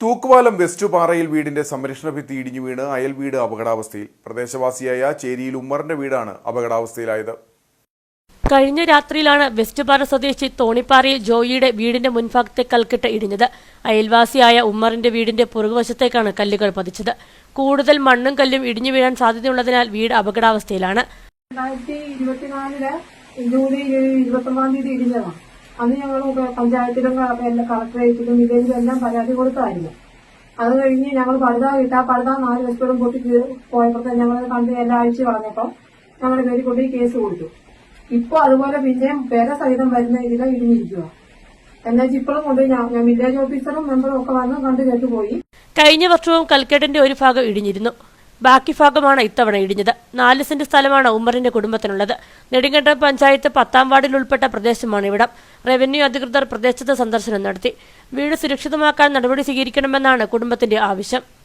തൂക്കുപാലം west പാറയിൽ വീടിന്റെ സംരക്ഷണ ഭിത്തി ഇടിഞ്ഞു വീണ് അയൽ വീട് അപകടാവസ്ഥയിൽ. പ്രദേശവാസിയായ ചേരിയിൽ ഉമ്മറിന്റെ വീടാണ് അപകടാവസ്ഥയിലായത്. കഴിഞ്ഞ രാത്രിയിലാണ് വെസ്റ്റ്പാറ സ്വദേശി തോണിപ്പാറയിൽ ജോയിയുടെ വീടിന്റെ മുൻഭാഗത്തെ കൽക്കെട്ട് ഇടിഞ്ഞത്. അയൽവാസിയായ ഉമ്മറിന്റെ വീടിന്റെ പുറകുവശത്തേക്കാണ് കല്ലുകൾ പതിച്ചത്. കൂടുതൽ മണ്ണും കല്ലും ഇടിഞ്ഞു വീഴാൻ സാധ്യതയുള്ളതിനാൽ വീട് അപകടാവസ്ഥയിലാണ്. രണ്ടായിരത്തി ഇരുപത്തിനാലിൽ ജൂലൈ ഇരുപത്തൊമ്പതാം തീയതി ഇടിഞ്ഞതാണ്. അന്ന് ഞങ്ങൾ പഞ്ചായത്തിലും കളക്ടറേറ്റിലും വില്ലേജിലും എല്ലാം പരാതി കൊടുത്തായിരുന്നു. അത് കഴിഞ്ഞ് ഞങ്ങൾ പഴുത കിട്ടാ പഴുത നാല് ലക്ഷത്തോളം പൊട്ടി പോയപ്പോൾ ഞങ്ങൾ കണ്ട് എല്ലാ ആഴ്ച കളഞ്ഞപ്പോൾ ഞങ്ങൾ പേര് കൊണ്ട് കേസ് കൊടുത്തു. ഇപ്പോൾ അതുപോലെ പിന്നെയും പേര സഹിതം വരുന്ന ഇതിൽ ഇടിഞ്ഞിരിക്കുക എന്നാൽ ഇപ്പോഴും ഞാൻ വില്ലേജ് ഓഫീസറും മെമ്പറും ഒക്കെ വന്ന് കണ്ട് കേട്ടു പോയി കഴിഞ്ഞ വർഷവും കൽക്കെട്ടിന്റെ ഒരു ഭാഗം ഇടിഞ്ഞിരുന്നു. ബാക്കി ഭാഗമാണ് ഇത്തവണ ഇടിഞ്ഞത്. നാല് സെന്റ് സ്ഥലമാണ് ഉമ്മറിന്റെ കുടുംബത്തിനുള്ളത്. നെടുങ്കണ്ടം പഞ്ചായത്ത് പത്താം വാർഡിൽ ഉൾപ്പെട്ട പ്രദേശമാണ് ഇവിടം. റവന്യൂ അധികൃതർ പ്രദേശത്ത് സന്ദർശനം നടത്തി. വീട് സുരക്ഷിതമാക്കാൻ നടപടി സ്വീകരിക്കണമെന്നാണ് കുടുംബത്തിന്റെ ആവശ്യം.